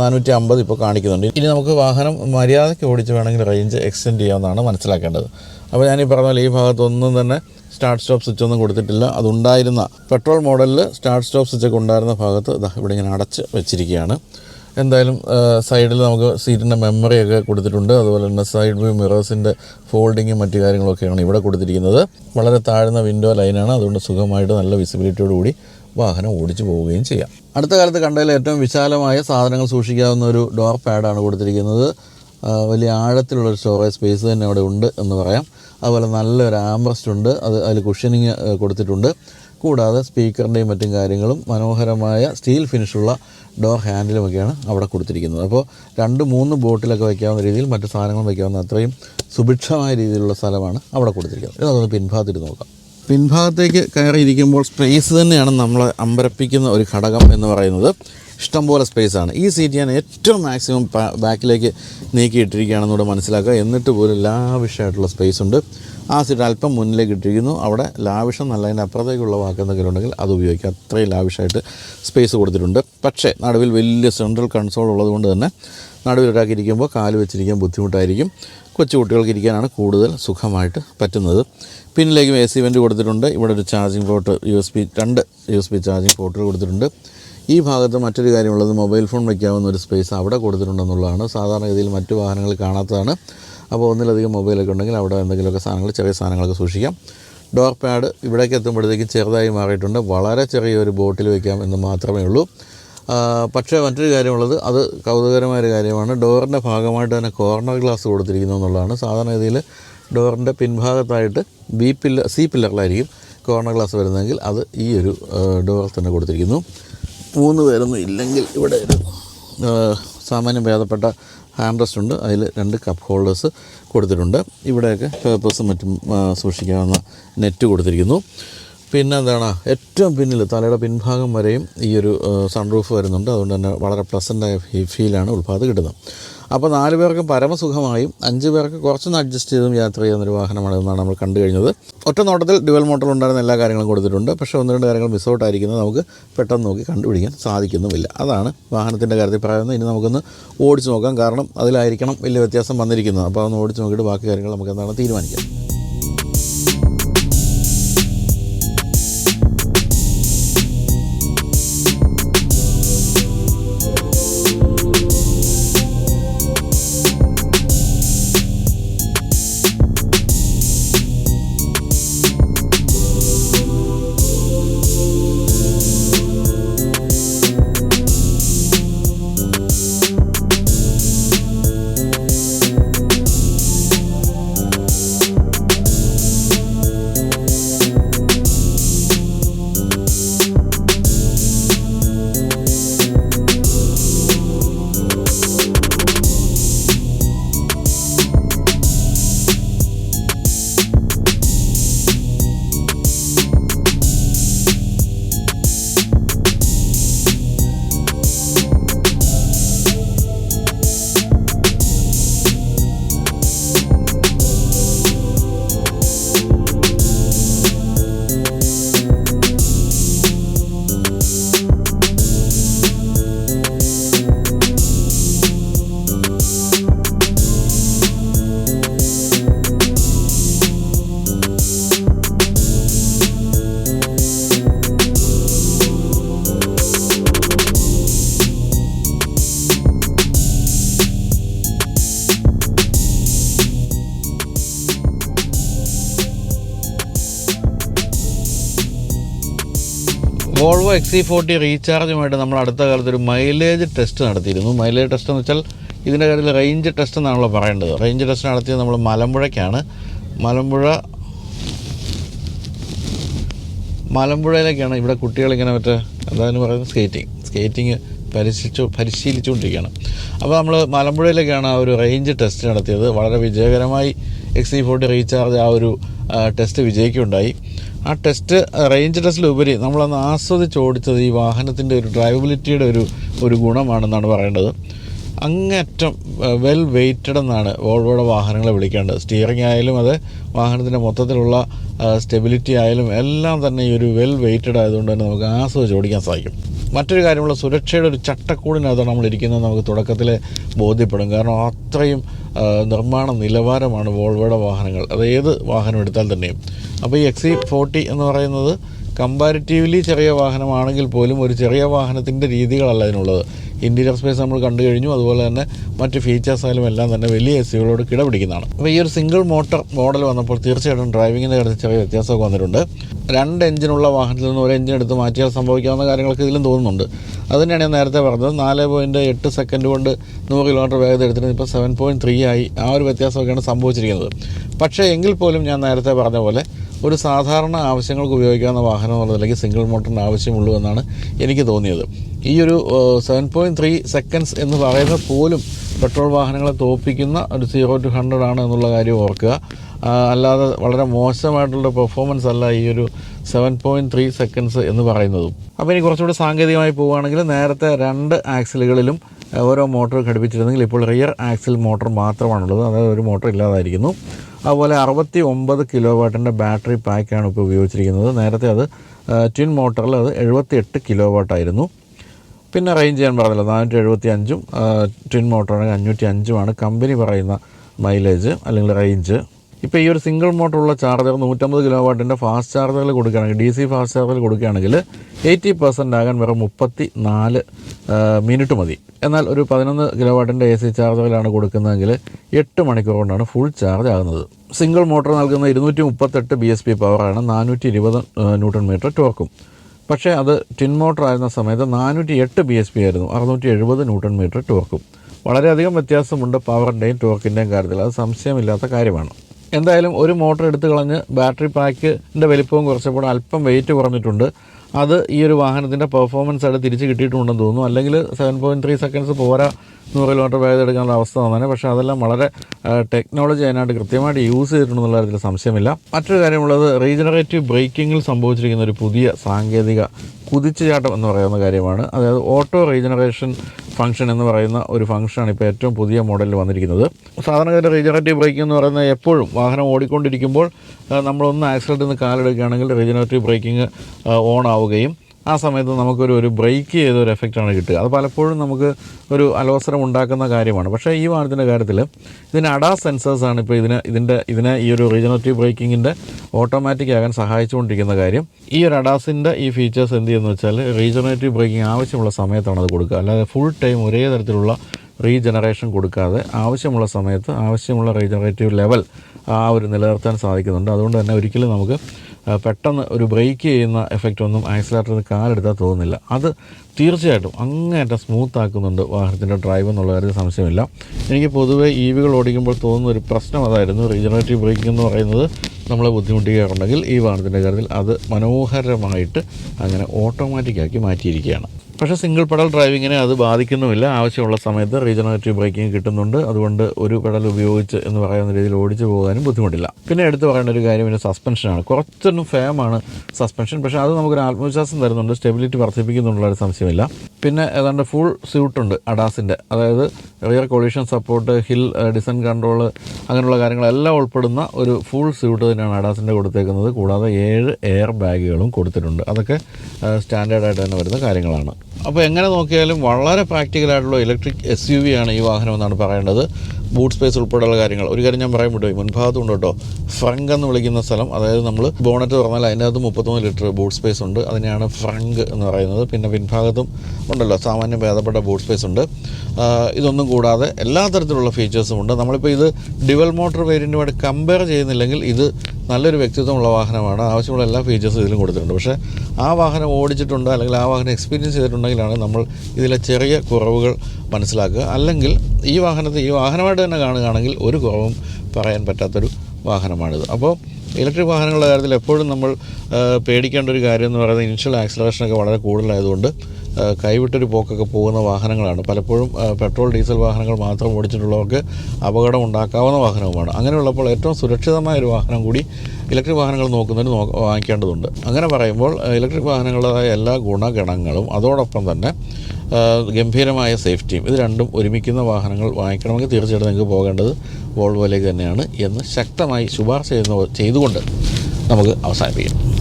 നാനൂറ്റി അമ്പത് ഇപ്പോൾ കാണിക്കുന്നുണ്ട്. ഇനി നമുക്ക് വാഹനം മര്യാദയ്ക്ക് ഓടിച്ച് വേണമെങ്കിൽ റേഞ്ച് എക്സ്റ്റെൻഡ് ചെയ്യാമെന്നാണ് മനസ്സിലാക്കേണ്ടത്. അപ്പോൾ ഞാൻ ഈ പറഞ്ഞ പോലെ ഈ ഭാഗത്തൊന്നും തന്നെ സ്റ്റാർട്ട് സ്റ്റോപ്പ് സ്വിച്ച് ഒന്നും കൊടുത്തിട്ടില്ല. അതുണ്ടായിരുന്ന പെട്രോൾ മോഡലിൽ സ്റ്റാർട്ട് സ്റ്റോപ്പ് സ്വിച്ചൊക്കെ ഉണ്ടായിരുന്ന ഭാഗത്ത് ഇവിടെ ഇങ്ങനെ അടച്ച് വെച്ചിരിക്കുകയാണ്. എന്തായാലും സൈഡിൽ നമുക്ക് സീറ്റിന്റെ മെമ്മറിയൊക്കെ കൊടുത്തിട്ടുണ്ട്. അതുപോലെ തന്നെ സൈഡ് വ്യൂ മിറേഴ്സിന്റെ ഫോൾഡിങ്ങും മറ്റു കാര്യങ്ങളൊക്കെയാണ് ഇവിടെ കൊടുത്തിരിക്കുന്നത്. വളരെ താഴ്ന്ന വിൻഡോ ലൈനാണ് അതുകൊണ്ട് സുഖമായിട്ട് നല്ല വിസിബിലിറ്റിയോട് കൂടി വാഹനം ഓടിച്ചു പോവുകയും ചെയ്യാം. അടുത്ത കാലത്ത് കണ്ടതിൽ ഏറ്റവും വിശാലമായ സാധനങ്ങൾ സൂക്ഷിക്കാവുന്ന ഒരു ഡോർ പാഡാണ് കൊടുത്തിരിക്കുന്നത്. വലിയ വലിയ ആഴത്തിലുള്ളൊരു സ്റ്റോറേജ് സ്പേസ് തന്നെ അവിടെ ഉണ്ട് എന്ന് പറയാം. അതുപോലെ നല്ലൊരു ആംബ്രസ്റ്റ് ഉണ്ട്. അത് അതിൽ കുഷനിങ് കൊടുത്തിട്ടുണ്ട്. കൂടാതെ സ്പീക്കറിന്റെയും മറ്റും കാര്യങ്ങളും മനോഹരമായ സ്റ്റീൽ ഫിനിഷുള്ള ഡോർ ഹാൻഡിലുമൊക്കെയാണ് അവിടെ കൊടുത്തിരിക്കുന്നത്. അപ്പോൾ രണ്ട് മൂന്ന് ബോട്ടിലൊക്കെ വയ്ക്കാവുന്ന രീതിയിൽ മറ്റ് സാധനങ്ങൾ വയ്ക്കാവുന്ന അത്രയും സുഭിക്ഷമായ രീതിയിലുള്ള സ്ഥലമാണ് അവിടെ കൊടുത്തിരിക്കുന്നത്. ഇത് നമുക്കൊന്ന് പിൻഭാഗത്തിട്ട് നോക്കാം. പിൻഭാഗത്തേക്ക് കയറിയിരിക്കുമ്പോൾ സ്പേസ് തന്നെയാണ് നമ്മളെ അമ്പരപ്പിക്കുന്ന ഒരു ഘടകം എന്ന് പറയുന്നത്. ഇഷ്ടംപോലെ സ്പേസ് ആണ്. ഈ സീറ്റ് ഞാൻ ഏറ്റവും മാക്സിമം ബാക്കിലേക്ക് നീക്കിയിട്ടിരിക്കുകയാണെന്നൂടെ മനസ്സിലാക്കുക. എന്നിട്ട് പോലും ലാവിഷായിട്ടുള്ള സ്പേസ് ഉണ്ട്. ആ സീറ്റ് അല്പം മുന്നിലേക്ക് ഇട്ടിരിക്കുന്നു. അവിടെ ലാവിഷം നല്ല അതിന്റെ അപ്പുറത്തേക്കുള്ള വാക്കെന്തെങ്കിലും ഉണ്ടെങ്കിൽ അത് ഉപയോഗിക്കുക. അത്രയും ലാവിഷായിട്ട് സ്പേസ് കൊടുത്തിട്ടുണ്ട്. പക്ഷേ നടുവിൽ വലിയ സെൻട്രൽ കൺസോൾ ഉള്ളതുകൊണ്ട് തന്നെ നടുവിൽ ഒരാൾക്ക് ഇരിക്കുമ്പോൾ കാൽ വെച്ചിരിക്കാൻ ബുദ്ധിമുട്ടായിരിക്കും. കൊച്ചു കുട്ടികൾക്ക് ഇരിക്കാനാണ് കൂടുതൽ സുഖമായിട്ട് പറ്റുന്നത്. പിന്നിലേക്കും എ സി വെന്റ് കൊടുത്തിട്ടുണ്ട്. ഇവിടെ ഒരു charging port U S B രണ്ട് യു എസ് ബി ചാർജിങ് പോർട്ടുകൾ കൊടുത്തിട്ടുണ്ട്. ഈ ഭാഗത്ത് മറ്റൊരു കാര്യമുള്ളത് മൊബൈൽ ഫോൺ വയ്ക്കാവുന്ന ഒരു സ്പേസ് അവിടെ കൊടുത്തിട്ടുണ്ടെന്നുള്ളതാണ്. സാധാരണഗതിയിൽ മറ്റു വാഹനങ്ങൾ കാണാത്തതാണ്. അപ്പോൾ ഒന്നിലധികം മൊബൈലൊക്കെ ഉണ്ടെങ്കിൽ അവിടെ എന്തെങ്കിലുമൊക്കെ സാധനങ്ങൾ ചെറിയ സാധനങ്ങളൊക്കെ സൂക്ഷിക്കാം. ഡോർ പാഡ് ഇവിടേക്ക് എത്തുമ്പോഴത്തേക്കും ചെറുതായി മാറിയിട്ടുണ്ട്. വളരെ ചെറിയൊരു ബോട്ടിൽ വയ്ക്കാം എന്ന് മാത്രമേ ഉള്ളൂ. പക്ഷേ മറ്റൊരു കാര്യമുള്ളത് അത് കൗതുകരമായൊരു കാര്യമാണ്. ഡോറിന്റെ ഭാഗമായിട്ട് തന്നെ കോർണർ ഗ്ലാസ് കൊടുത്തിരിക്കുന്നു എന്നുള്ളതാണ്. സാധാരണഗതിയിൽ ഡോറിന്റെ പിൻഭാഗത്തായിട്ട് ബി പില്ലർ സി പില്ലറിലായിരിക്കും കോർണർ ഗ്ലാസ് വരുന്നതെങ്കിൽ അത് ഈ ഒരു ഡോറിൽ തന്നെ കൊടുത്തിരിക്കുന്നു. മൂന്ന് പേരൊന്നും ഇല്ലെങ്കിൽ ഇവിടെ ഒരു സാമാന്യം ഭേദപ്പെട്ട ഹാൻഡ് റെസ്റ്റ് ഉണ്ട്. അതിൽ രണ്ട് കപ്പ് ഹോൾഡേഴ്സ് കൊടുത്തിട്ടുണ്ട്. ഇവിടെയൊക്കെ പേപ്പേഴ്സും മറ്റും സൂക്ഷിക്കാവുന്ന നെറ്റ് കൊടുത്തിരിക്കുന്നു. പിന്നെ എന്താണ് ഏറ്റവും പിന്നിൽ തലയുടെ പിൻഭാഗം വരെയും ഈ ഒരു സൺറൂഫ് വരുന്നുണ്ട്. അതുകൊണ്ട് തന്നെ വളരെ പ്ലസന്റായ ഫീലാണ് ഉൾഭാഗത്ത് കിട്ടുന്നത്. അപ്പോൾ നാല് പേർക്ക് പരമസുഖമായും അഞ്ച് പേർക്ക് കുറച്ചൊന്ന് അഡ്ജസ്റ്റ് ചെയ്തും യാത്ര ചെയ്യുന്ന ഒരു വാഹനമാണ് എന്നാണ് നമ്മൾ കണ്ടു കഴിഞ്ഞത്. ഒറ്റ നോട്ടത്തിൽ ഡുവൽ മോട്ടർ ഉണ്ടായിരുന്ന എല്ലാ കാര്യങ്ങളും കൊടുത്തിട്ടുണ്ട്. പക്ഷേ ഒന്ന് രണ്ട് കാര്യങ്ങൾ മിസ് ഔട്ട് നമുക്ക് പെട്ടെന്ന് നോക്കി കണ്ടുപിടിക്കാൻ സാധിക്കുന്നുമില്ല. അതാണ് വാഹനത്തിന്റെ കാര്യത്തിൽ പറയുന്നത് ഇനി നമുക്കൊന്ന് ഓടിച്ചു നോക്കാം. കാരണം അതിലായിരിക്കണം വലിയ വ്യത്യാസം വന്നിരിക്കുന്നത്. അപ്പോൾ അതൊന്ന് ഓടിച്ചു നോക്കിയിട്ട് ബാക്കി കാര്യങ്ങൾ നമുക്ക് എന്താണ് തീരുമാനിക്കാം. എക്സ് സി ഫോർട്ടി റീചാർജുമായിട്ട് നമ്മൾ അടുത്ത കാലത്ത് ഒരു മൈലേജ് ടെസ്റ്റ് നടത്തിയിരുന്നു. മൈലേജ് ടെസ്റ്റ് എന്ന് വെച്ചാൽ ഇതിന്റെ കാര്യത്തിൽ റേഞ്ച് ടെസ്റ്റ് എന്നാണല്ലോ പറയേണ്ടത്. റേഞ്ച് ടെസ്റ്റ് നടത്തിയത് നമ്മൾ മലമ്പുഴയ്ക്കാണ്. മലമ്പുഴ മലമ്പുഴയിലേക്കാണ് ഇവിടെ കുട്ടികളിങ്ങനെ മറ്റേ എന്താണ് പറയുന്നത്? സ്കേറ്റിംഗ് സ്കേറ്റിംഗ് പരിശീലിച്ചു പരിശീലിച്ചുകൊണ്ടിരിക്കുകയാണ്. അപ്പോൾ നമ്മൾ മലമ്പുഴയിലേക്കാണ് ആ ഒരു റേഞ്ച് ടെസ്റ്റ് നടത്തിയത്. വളരെ വിജയകരമായി എക്സ് സി ഫോർട്ടി റീചാർജ് ആ ഒരു ടെസ്റ്റ് വിജയിക്കുകയുണ്ടായി. ആ ടെസ്റ്റ് റേഞ്ച് ടെസ്റ്റിലുപരി നമ്മളന്ന് ആസ്വദിച്ച് ഓടിച്ചത് ഈ വാഹനത്തിന്റെ ഒരു ഡ്രൈവബിലിറ്റിയുടെ ഒരു ഒരു ഗുണമാണെന്നാണ് പറയേണ്ടത്. അങ്ങേറ്റം വെൽ വെയ്റ്റഡ് എന്നാണ് വോൾവോയുടെ വാഹനങ്ങളെ വിളിക്കേണ്ടത്. സ്റ്റിയറിംഗ് ആയാലും അത് വാഹനത്തിന്റെ മൊത്തത്തിലുള്ള സ്റ്റെബിലിറ്റി ആയാലും എല്ലാം തന്നെ ഈ ഒരു വെൽ വെയ്റ്റഡ് ആയതുകൊണ്ട് തന്നെ നമുക്ക് ആസ്വദിച്ച് ഓടിക്കാൻ സാധിക്കും. മറ്റൊരു കാര്യമുള്ള സുരക്ഷയുടെ ഒരു ചട്ടക്കൂടിനകത്താണ് നമ്മൾ ഇരിക്കുന്നത് നമുക്ക് തുടക്കത്തിൽ ബോധ്യപ്പെടും. കാരണം അത്രയും നിർമ്മാണ നിലവാരമാണ് വോൾവോയുടെ വാഹനങ്ങൾ. അത് ഏത് വാഹനം എടുത്താൽ തന്നെയും. അപ്പോൾ ഈ എക്സി ഫോർട്ടി എന്ന് പറയുന്നത് കമ്പാരിറ്റീവ്ലി ചെറിയ വാഹനമാണെങ്കിൽ പോലും ഒരു ചെറിയ വാഹനത്തിന്റെ രീതികളല്ല അതിനുള്ളത്. ഇന്റീരിയർ സ്പേസ് നമ്മൾ കണ്ടു കഴിഞ്ഞു. അതുപോലെ തന്നെ മറ്റ് ഫീച്ചേഴ്സ് ആയാലും എല്ലാം തന്നെ വലിയ എസ് സികളോട് കിടപിടിക്കുന്നതാണ്. അപ്പോൾ ഈ ഒരു സിംഗിൾ മോട്ടർ മോഡൽ വന്നപ്പോൾ തീർച്ചയായിട്ടും ഡ്രൈവിങ്ങിന്റെ കാര്യത്തിൽ ചെറിയ വ്യത്യാസമൊക്കെ വന്നിട്ടുണ്ട്. രണ്ട് എഞ്ചിനുള്ള വാഹനത്തിൽ നിന്ന് ഒരു എഞ്ചിൻ എടുത്ത് മാറ്റിയാൽ സംഭവിക്കാവുന്ന കാര്യങ്ങളൊക്കെ ഇതിലും തോന്നുന്നുണ്ട്. അത് തന്നെയാണ് ഞാൻ നേരത്തെ പറഞ്ഞത്. നാല് പോയിന്റ് എട്ട് സെക്കൻഡ് കൊണ്ട് നൂറ് കിലോമീറ്റർ വേഗത എടുത്തിരുന്നത് ഇപ്പോൾ സെവൻ പോയിന്റ് ത്രീ ആയി ആ ഒരു വ്യത്യാസമൊക്കെയാണ് സംഭവിച്ചിരിക്കുന്നത്. പക്ഷേ എങ്കിൽ പോലും ഞാൻ നേരത്തെ പറഞ്ഞ പോലെ ഒരു സാധാരണ ആവശ്യങ്ങൾക്ക് ഉപയോഗിക്കാവുന്ന വാഹനം എന്നുള്ളതിലേക്ക് സിംഗിൾ മോട്ടറിന്റെ ആവശ്യമുള്ളൂ എന്നാണ് എനിക്ക് തോന്നിയത്. ഈ ഒരു സെവൻ പോയിന്റ് ത്രീ സെക്കൻഡ്സ് എന്ന് പറയുന്നത് പോലും പെട്രോൾ വാഹനങ്ങളെ തോൽപ്പിക്കുന്ന ഒരു സീറോ ടു ഹൺഡ്രഡ് ആണ് എന്നുള്ള കാര്യം ഓർക്കുക. അല്ലാതെ വളരെ മോശമായിട്ടുള്ള പെർഫോമൻസ് അല്ല ഈ ഒരു സെവൻ പോയിന്റ് ത്രീ സെക്കൻഡ്സ് എന്ന് പറയുന്നതും. അപ്പോൾ ഇനി കുറച്ചുകൂടി സാങ്കേതികമായി പോവുകയാണെങ്കിൽ നേരത്തെ രണ്ട് ആക്സിലുകളിലും ഓരോ മോട്ടോർ ഘടിപ്പിച്ചിരുന്നെങ്കിൽ ഇപ്പോൾ റിയർ ആക്സിൽ മോട്ടോർ മാത്രമാണുള്ളത്. അതായത് ഒരു മോട്ടോർ ഇല്ലാതായിരിക്കുന്നു. അതുപോലെ അറുപത്തി ഒമ്പത് കിലോ വാട്ടിന്റെ ബാറ്ററി പാക്കാണ് ഇപ്പോൾ ഉപയോഗിച്ചിരിക്കുന്നത്. നേരത്തെ അത് ട്വിൻ മോട്ടറിൽ അത് എഴുപത്തി എട്ട് കിലോ വാട്ടായിരുന്നു പിന്നെ റേഞ്ച് ഞാൻ പറഞ്ഞല്ലോ നാനൂറ്റി എഴുപത്തി അഞ്ചും ട്വിൻ മോട്ടറാണെങ്കിൽ അഞ്ഞൂറ്റി അഞ്ചുമാണ് കമ്പനി പറയുന്ന മൈലേജ് അല്ലെങ്കിൽ റേഞ്ച് ഇപ്പോൾ ഈ ഒരു സിംഗിൾ മോട്ടറുള്ള ചാർജർ നൂറ്റമ്പത് കിലോ വാട്ടിന്റെ ഫാസ്റ്റ് ചാർജറിൽ കൊടുക്കുകയാണെങ്കിൽ ഡി സി ഫാസ്റ്റ് ചാർജറിൽ കൊടുക്കുകയാണെങ്കിൽ എയ്റ്റി പെർസെന്റ് ആകാൻ വെറും മുപ്പത്തി നാല് മിനിറ്റ് മതി. എന്നാൽ ഒരു പതിനൊന്ന് കിലോ വാട്ടിന്റെ എ സി ചാർജറിലാണ് കൊടുക്കുന്നതെങ്കിൽ എട്ട് മണിക്കൂർ കൊണ്ടാണ് ഫുൾ ചാർജ് ആകുന്നത്. സിംഗിൾ മോട്ടോർ നൽകുന്ന ഇരുന്നൂറ്റി മുപ്പത്തെട്ട് ബി എസ് പി പവറാണ് നാനൂറ്റി ഇരുപത് ന്യൂട്ടൺ മീറ്റർ ടോർക്കും പക്ഷേ അത് ടിൻ മോട്ടർ ആയിരുന്ന സമയത്ത് നാനൂറ്റി എട്ട് ബി എസ് പി ആയിരുന്നു അറുന്നൂറ്റി എഴുപത് ന്യൂട്ടൺ മീറ്റർ ടോർക്കും വളരെയധികം വ്യത്യാസമുണ്ട് പവറിന്റെയും ടോർക്കിന്റെയും കാര്യത്തിൽ. അത് സംശയമില്ലാത്ത കാര്യമാണ്. എന്തായാലും ഒരു മോട്ടർ എടുത്തു കളഞ്ഞ് ബാറ്ററി പാക്കിന്റെ വലിപ്പവും കുറച്ചപ്പോൾ അല്പം വെയിറ്റ് കുറഞ്ഞിട്ടുണ്ട്. അത് ഈ ഒരു വാഹനത്തിന്റെ പെർഫോമൻസ് ആയിട്ട് തിരിച്ച് കിട്ടിയിട്ടുണ്ടെന്ന് തോന്നുന്നു. അല്ലെങ്കിൽ സെവൻ പോയിന്റ് ത്രീ സെക്കൻഡ്സ് പോരാ നൂറ് കിലോമീറ്റർ വേഗത എടുക്കാനുള്ള അവസ്ഥ തന്നെ പക്ഷേ അതെല്ലാം വളരെ ടെക്നോളജി അതിനായിട്ട് കൃത്യമായിട്ട് യൂസ് ചെയ്തിട്ടുണ്ടെന്നുള്ള കാര്യത്തിൽ സംശയമില്ല. മറ്റൊരു കാര്യമുള്ളത് റീജനറേറ്റീവ് ബ്രേക്കിങ്ങിൽ സംഭവിച്ചിരിക്കുന്ന ഒരു പുതിയ സാങ്കേതിക കുതിച്ചുചാട്ടം എന്ന് പറയുന്ന കാര്യമാണ്. അതായത് ഓട്ടോ റീജനറേഷൻ ഫംഗ്ഷൻ എന്ന് പറയുന്ന ഒരു ഫംഗ്ഷനാണ് ഇപ്പോൾ ഏറ്റവും പുതിയ മോഡലിൽ വന്നിരിക്കുന്നത്. സാധാരണഗതിയിൽ റീജനറേറ്റീവ് ബ്രേക്കിംഗ് എന്ന് പറയുന്നത് എപ്പോഴും വാഹനം ഓടിക്കൊണ്ടിരിക്കുമ്പോൾ നമ്മളൊന്ന് ആക്സിഡന്റിൽ നിന്ന് കാലെടുക്കുകയാണെങ്കിൽ റീജനറേറ്റീവ് ബ്രേക്കിംഗ് ഓൺ ആവുകയും ആ സമയത്ത് നമുക്കൊരു ഒരു ബ്രേക്ക് ചെയ്ത ഒരു എഫക്റ്റാണ് കിട്ടുക. അത് പലപ്പോഴും നമുക്ക് ഒരു അലോസരം ഉണ്ടാക്കുന്ന കാര്യമാണ്. പക്ഷേ ഈ വാഹനത്തിന്റെ കാര്യത്തിൽ ഇതിന് അഡാ സെൻസേഴ്സാണ് ഇപ്പോൾ ഇതിന് ഇതിന്റെ ഇതിനെ ഈ ഒരു റീജനറേറ്റീവ് ബ്രേക്കിങ്ങിന്റെ ഓട്ടോമാറ്റിക് ആകാൻ സഹായിച്ചുകൊണ്ടിരിക്കുന്ന കാര്യം. ഈ ഒരു അഡാസിന്റെ ഈ ഫീച്ചേഴ്സ് എന്ത് ചെയ്യുന്നു വെച്ചാൽ റീജനറേറ്റീവ് ബ്രേക്കിംഗ് ആവശ്യമുള്ള സമയത്താണ് അത് കൊടുക്കുക. അല്ലാതെ ഫുൾ ടൈം ഒരേ തരത്തിലുള്ള റീജനറേഷൻ കൊടുക്കാതെ ആവശ്യമുള്ള സമയത്ത് ആവശ്യമുള്ള റീജനറേറ്റീവ് ലെവൽ ആ ഒരു നിലനിർത്താൻ സാധിക്കുന്നുണ്ട്. അതുകൊണ്ട് തന്നെ ഒരിക്കലും നമുക്ക് പെട്ടെന്ന് ഒരു ബ്രേക്ക് ചെയ്യുന്ന എഫക്റ്റ് ഒന്നും ആക്സിലേറ്ററിന് കാലെടുത്താൽ തോന്നുന്നില്ല. അത് തീർച്ചയായിട്ടും അങ്ങേയറ്റം സ്മൂത്ത് ആക്കുന്നുണ്ട് വാഹനത്തിന്റെ ഡ്രൈവ് എന്നുള്ള കാര്യത്തിൽ സംശയമില്ല. എനിക്ക് പൊതുവേ ഇ വികൾ ഓടിക്കുമ്പോൾ തോന്നുന്ന ഒരു പ്രശ്നം അതായിരുന്നു റീജനറേറ്റീവ് ബ്രേക്കിംഗ് എന്ന് പറയുന്നത് നമ്മളെ ബുദ്ധിമുട്ടിക്കാറുണ്ടെങ്കിൽ ഈ വാഹനത്തിന്റെ കാര്യത്തിൽ അത് മനോഹരമായിട്ട് അങ്ങനെ ഓട്ടോമാറ്റിക്കാക്കി മാറ്റിയിരിക്കുകയാണ്. പക്ഷേ സിംഗിൾ പെഡൽ ഡ്രൈവിങ്ങിനെ അത് ബാധിക്കുന്നുമില്ല. ആവശ്യമുള്ള സമയത്ത് റീജനറേറ്റീവ് ബ്രേക്കിംഗ് കിട്ടുന്നുണ്ട്. അതുകൊണ്ട് ഒരു പെഡൽ ഉപയോഗിച്ച് എന്ന് പറയുന്ന രീതിയിൽ ഓടിച്ചു പോകാനും ബുദ്ധിമുട്ടില്ല. പിന്നെ എടുത്തു പറയേണ്ട ഒരു കാര്യം ഇതിന്റെ സസ്പെൻഷനാണ് കുറച്ചൊന്നും ഫേമാണ് സസ്പെൻഷൻ പക്ഷേ അത് നമുക്കൊരു ആത്മവിശ്വാസം തരുന്നുണ്ട്. സ്റ്റെബിലിറ്റി വർദ്ധിപ്പിക്കുന്നുള്ള സംശയമില്ല. പിന്നെ ഏതാണ്ട് ഫുൾ സ്യൂട്ടുണ്ട് അഡാസിന്റെ അതായത് rear collision support hill descent control അങ്ങനെയുള്ള കാര്യങ്ങളെല്ലാം ഉൾപ്പെടുന്ന ഒരു ഫുൾ സ്യൂട്ട് തന്നെയാണ് അഡാസിന്റെ കൊടുത്തേക്കുന്നത്. കൂടാതെ ഏഴ് എയർ ബാഗുകളും കൊടുത്തിട്ടുണ്ട്. അതൊക്കെ സ്റ്റാൻഡേർഡായിട്ട് തന്നെ വരുന്ന കാര്യങ്ങളാണ്. അപ്പോൾ എങ്ങനെ നോക്കിയാലും വളരെ പ്രാക്ടിക്കലായിട്ടുള്ള ഇലക്ട്രിക് എസ് യു വി ആണ് ഈ വാഹനം എന്നാണ് പറയേണ്ടത്. ബൂട്ട് സ്പേസ് ഉൾപ്പെടെയുള്ള കാര്യങ്ങൾ. ഒരു കാര്യം ഞാൻ പറയാൻ വിട്ടുപോയി മുൻഭാഗത്തുണ്ട് കേട്ടോ. ഫ്രങ്ക് എന്ന് വിളിക്കുന്ന സ്ഥലം. അതായത് നമ്മൾ ബോണറ്റ് തുറന്നാൽ അതിനകത്ത് മുപ്പത്തൊന്ന് ലിറ്റർ ബൂട്ട് സ്പേസ് ഉണ്ട്. അതിനെയാണ് ഫ്രങ്ക് എന്ന് പറയുന്നത്. പിന്നെ പിൻഭാഗത്തും ഉണ്ടല്ലോ. സാമാന്യം ഭേദപ്പെട്ട ബൂട്ട് സ്പേസ് ഉണ്ട്. ഇതൊന്നും കൂടാതെ എല്ലാ തരത്തിലുള്ള ഫീച്ചേഴ്സും ഉണ്ട്. നമ്മളിപ്പോൾ ഇത് ഡിവൽ മോട്ടോർ വേരിയന്റുമായിട്ട് കമ്പയർ ചെയ്യുന്നില്ലെങ്കിൽ ഇത് നല്ലൊരു വ്യക്തിത്വമുള്ള വാഹനമാണ്. ആവശ്യമുള്ള എല്ലാ ഫീച്ചേഴ്സും ഇതിലും കൊടുത്തിട്ടുണ്ട്. പക്ഷേ ആ വാഹനം ഓടിച്ചിട്ടുണ്ട്? അല്ലെങ്കിൽ ആ വാഹനം എക്സ്പീരിയൻസ് ചെയ്തിട്ടുണ്ടെങ്കിലാണ് നമ്മൾ ഇതിലെ ചെറിയ കുറവുകൾ മനസ്സിലാക്കുക. അല്ലെങ്കിൽ ഈ വാഹനത്തെ ഈ വാഹനമായിട്ട് തന്നെ കാണുകയാണെങ്കിൽ ഒരു കുറവും പറയാൻ പറ്റാത്തൊരു വാഹനമാണിത്. അപ്പോൾ ഇലക്ട്രിക് വാഹനങ്ങളുടെ കാര്യത്തിൽ എപ്പോഴും നമ്മൾ പേടിക്കേണ്ട ഒരു കാര്യം എന്ന് പറയുന്നത് ഇനിഷ്യൽ ആക്സിലറേഷനൊക്കെ വളരെ കൂടുതലായതുകൊണ്ട് കൈവിട്ടൊരു പോക്കൊക്കെ പോകുന്ന വാഹനങ്ങളാണ്. പലപ്പോഴും പെട്രോൾ ഡീസൽ വാഹനങ്ങൾ മാത്രം ഓടിച്ചിട്ടുള്ളവർക്ക് അപകടം ഉണ്ടാക്കാവുന്ന വാഹനവുമാണ്. അങ്ങനെയുള്ളപ്പോൾ ഏറ്റവും സുരക്ഷിതമായ ഒരു വാഹനം കൂടി ഇലക്ട്രിക് വാഹനങ്ങൾ നോക്കുന്നതിന് നോ വാങ്ങിക്കേണ്ടതുണ്ട്. അങ്ങനെ പറയുമ്പോൾ ഇലക്ട്രിക് വാഹനങ്ങളുടേതായ എല്ലാ ഗുണഗണങ്ങളും അതോടൊപ്പം തന്നെ ഗംഭീരമായ സേഫ്റ്റിയും ഇത് രണ്ടും ഒരുമിക്കുന്ന വാഹനങ്ങൾ വാങ്ങിക്കണമെങ്കിൽ തീർച്ചയായിട്ടും നിങ്ങൾക്ക് പോകേണ്ടത് വോൾവോയിലേക്ക് തന്നെയാണ് എന്ന് ശക്തമായി ശുപാർശ ചെയ്യുന്ന ചെയ്തുകൊണ്ട് നമുക്ക് അവസാനിപ്പിക്കാം.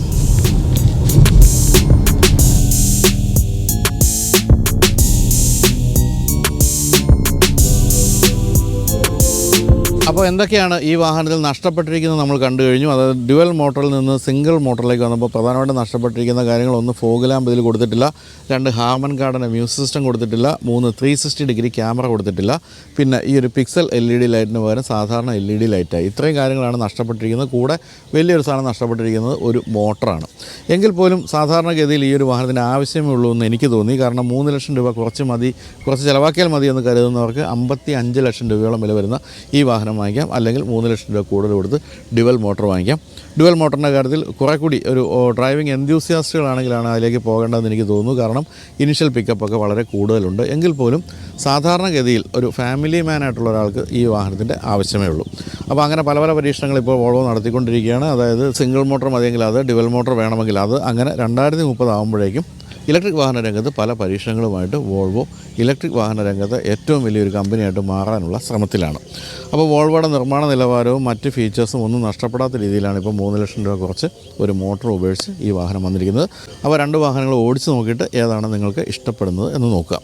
അപ്പോൾ എന്തൊക്കെയാണ് ഈ വാഹനത്തിൽ നഷ്ടപ്പെട്ടിരിക്കുന്നത് നമ്മൾ കണ്ടു കഴിഞ്ഞു. അതായത് ഡ്യുവൽ മോട്ടറിൽ നിന്ന് സിംഗിൾ മോട്ടറിലേക്ക് വന്നപ്പോൾ പ്രധാനമായിട്ടും നഷ്ടപ്പെട്ടിരിക്കുന്ന കാര്യങ്ങൾ ഒന്ന് ലാമ്പ് ഇതിൽ കൊടുത്തിട്ടില്ല. രണ്ട് ഹാർമൻ ഗാർഡൻ മ്യൂസിക് സിസ്റ്റം കൊടുത്തിട്ടില്ല. മൂന്ന് ത്രീ സിക്സ്റ്റി ഡിഗ്രി ക്യാമറ കൊടുത്തിട്ടില്ല. പിന്നെ ഈ ഒരു പിക്സൽ എൽ ഇ ഡി ലൈറ്റിന് പകരം സാധാരണ എൽ ഇ ഡി ലൈറ്റായി ഇത്രയും കാര്യങ്ങളാണ് നഷ്ടപ്പെട്ടിരിക്കുന്നത്. കൂടെ വലിയൊരു സാധനം നഷ്ടപ്പെട്ടിരിക്കുന്നത് ഒരു മോട്ടറാണ്. എങ്കിൽ പോലും സാധാരണഗതിയിൽ ഈ ഒരു വാഹനത്തിന് ആവശ്യമേ ഉള്ളൂ എന്ന് എനിക്ക് തോന്നി. കാരണം മൂന്ന് ലക്ഷം രൂപ കുറച്ച് മതി കുറച്ച് ചിലവാക്കിയാൽ മതി എന്ന് കരുതുന്നവർക്ക് അമ്പത്തി അഞ്ച് ലക്ഷം രൂപയോളം വില വരുന്ന ഈ വാഹനം വാങ്ങിക്കാം. അല്ലെങ്കിൽ മൂന്ന് ലക്ഷം രൂപ കൂടുതൽ കൊടുത്ത് ഡ്യുവൽ മോട്ടോർ വാങ്ങിക്കാം. ഡ്യുവൽ മോട്ടറിന്റെ കാര്യത്തിൽ കുറേ കൂടി ഒരു ഡ്രൈവിംഗ് എൻത്യൂസിയാസ്റ്റുകളാണെങ്കിലാണ് അതിലേക്ക് പോകേണ്ടതെന്ന് എനിക്ക് തോന്നുന്നു. കാരണം ഇനിഷ്യൽ പിക്കപ്പ് ഒക്കെ വളരെ കൂടുതലുണ്ട്. എങ്കിൽ പോലും സാധാരണഗതിയിൽ ഒരു ഫാമിലി മാൻ ആയിട്ടുള്ള ഒരാൾക്ക് ഈ വാഹനത്തിന്റെ ആവശ്യമേ ഉള്ളൂ. അപ്പോൾ അങ്ങനെ പല പല പരീക്ഷണങ്ങൾ ഇപ്പോൾ വോൾവോ നടത്തിക്കൊണ്ടിരിക്കുകയാണ്. അതായത് സിംഗിൾ മോട്ടോർ മതിയെങ്കിൽ അത് ഡ്യുവൽ മോട്ടോർ വേണമെങ്കിൽ അത്. അങ്ങനെ രണ്ടായിരത്തി മുപ്പതാകുമ്പോഴേക്കും ഇലക്ട്രിക് വാഹന രംഗത്ത് പല പരീക്ഷണങ്ങളുമായിട്ട് വോൾവോ ഇലക്ട്രിക് വാഹന രംഗത്ത് ഏറ്റവും വലിയൊരു കമ്പനിയായിട്ട് മാറാനുള്ള ശ്രമത്തിലാണ്. അപ്പോൾ വോൾവോയുടെ നിർമ്മാണ നിലവാരവും മറ്റ് ഫീച്ചേഴ്സും ഒന്നും നഷ്ടപ്പെടാത്ത രീതിയിലാണ് ഇപ്പോൾ മൂന്ന് ലക്ഷം രൂപ കുറച്ച് ഒരു മോട്ടോർ ഉപയോഗിച്ച് ഈ വാഹനം വന്നിരിക്കുന്നത്. അപ്പോൾ രണ്ട് വാഹനങ്ങൾ ഓടിച്ച് നോക്കിയിട്ട് ഏതാണ് നിങ്ങൾക്ക് ഇഷ്ടപ്പെടുന്നത് എന്ന് നോക്കുക.